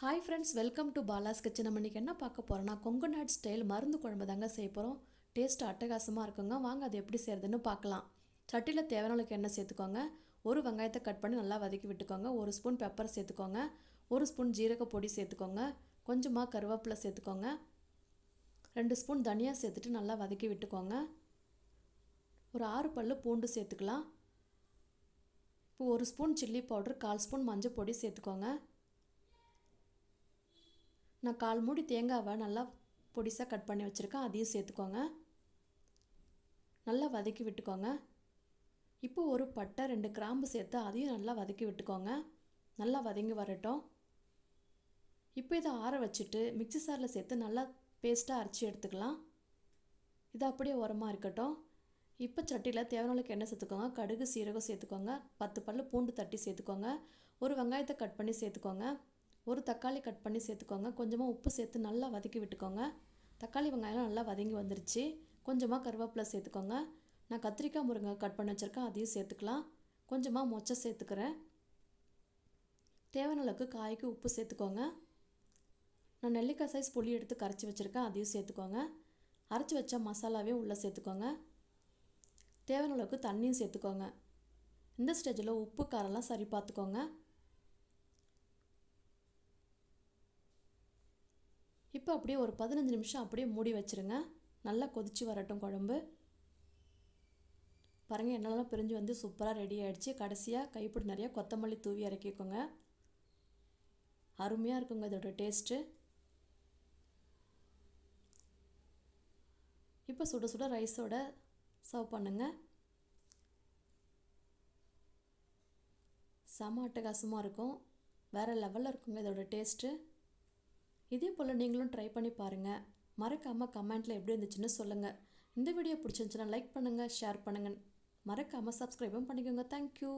Hi friends welcome to Bala's kitchen நம்ம இன்றைக்கி என்ன பார்க்க போகிறோன்னா கொங்கு நாட் ஸ்டைல் மருந்து குழம்பு தாங்க செய்ய போகிறோம் டேஸ்ட் அட்டகாசமாக இருக்குங்க. வாங்க அது எப்படி செய்கிறதுன்னு பார்க்கலாம். சட்டியில் தேவையான அளவுக்கு எண்ணெய் சேர்த்துக்கோங்க. ஒரு வெங்காயத்தை கட் பண்ணி நல்லா வதக்கி விட்டுக்கோங்க. ஒரு ஸ்பூன் பெப்பர் சேர்த்துக்கோங்க. ஒரு ஸ்பூன் ஜீரக பொடி சேர்த்துக்கோங்க. கொஞ்சமாக கருவேப்பிலை சேர்த்துக்கோங்க. ரெண்டு ஸ்பூன் தனியாக சேர்த்துட்டு நல்லா வதக்கி விட்டுக்கோங்க. ஒரு ஆறு பல்லு பூண்டு சேர்த்துக்கலாம். இப்போ ஒரு ஸ்பூன் சில்லி பவுடர் கால் ஸ்பூன் மஞ்சள் பொடி சேர்த்துக்கோங்க. நான் கால் மூடி தேங்காவை நல்லா பொடிசாக கட் பண்ணி வச்சுருக்கேன். அதையும் சேர்த்துக்கோங்க. நல்லா வதக்கி விட்டுக்கோங்க. இப்போ ஒரு பட்டை ரெண்டு கிராம்பு சேர்த்து அதையும் நல்லா வதக்கி விட்டுக்கோங்க. நல்லா வதங்கி வரட்டும். இப்போ இதை ஆற வச்சுட்டு மிக்சி சாரில் சேர்த்து நல்லா பேஸ்ட்டாக அரைச்சி எடுத்துக்கலாம். இது அப்படியே உரமாக இருக்கட்டும். இப்போ சட்டியில் தேவையான எண்ணெய் சேர்த்துக்கோங்க. கடுகு சீரகம் சேர்த்துக்கோங்க. பத்து பல்லு பூண்டு தட்டி சேர்த்துக்கோங்க. ஒரு வெங்காயத்தை கட் பண்ணி சேர்த்துக்கோங்க. ஒரு தக்காளி கட் பண்ணி சேர்த்துக்கோங்க. கொஞ்சமாக உப்பு சேர்த்து நல்லா வதக்கி விட்டுக்கோங்க. தக்காளி வெங்காயம்லாம் நல்லா வதங்கி வந்துருச்சு. கொஞ்சமாக கருவேப்பிலை சேர்த்துக்கோங்க. நான் கத்திரிக்காய் முருங்கை கட் பண்ணி வச்சுருக்கேன். அதையும் சேர்த்துக்கலாம். கொஞ்சமாக மொச்சை சேர்த்துக்கிறேன். தேவையான அளவுக்கு காய்க்கு உப்பு சேர்த்துக்கோங்க. நான் நெல்லிக்காய் சைஸ் புளி எடுத்து கரைச்சி வச்சுருக்கேன். அதையும் சேர்த்துக்கோங்க. அரைச்சி வச்ச மசாலாவையும் உள்ளே சேர்த்துக்கோங்க. தேவையான அளவுக்கு தண்ணியும் சேர்த்துக்கோங்க. இந்த ஸ்டேஜில் உப்பு காரெல்லாம் சரி பார்த்துக்கோங்க. இப்போ அப்படியே ஒரு பதினஞ்சு நிமிஷம் அப்படியே மூடி வச்சுருங்க. நல்லா கொதித்து வரட்டும் குழம்பு. பாருங்கள் என்னெல்லாம் பிரிஞ்சு வந்து சூப்பராக ரெடி ஆகிடுச்சு கடைசியாக கைப்பிடி நிறையா கொத்தமல்லி தூவி இறக்கிக்கோங்க. அருமையாக இருக்குங்க இதோட டேஸ்ட்டு இப்போ சுட சுட ரைஸோட சர்வ் பண்ணுங்கள் செம அட்டகாசமாக இருக்கும். வேறு லெவலில் இருக்குங்க இதோட டேஸ்ட்டு இதே போல் நீங்களும் ட்ரை பண்ணி பாருங்கள் மறக்காமல் கமெண்ட்டில் எப்படி இருந்துச்சுன்னு சொல்லுங்கள் இந்த வீடியோ பிடிச்சிருந்துச்சுன்னா லைக் பண்ணுங்கள் ஷேர் பண்ணுங்கள் மறக்காமல் சப்ஸ்கிரைபும் பண்ணிக்கோங்க. தேங்க்யூ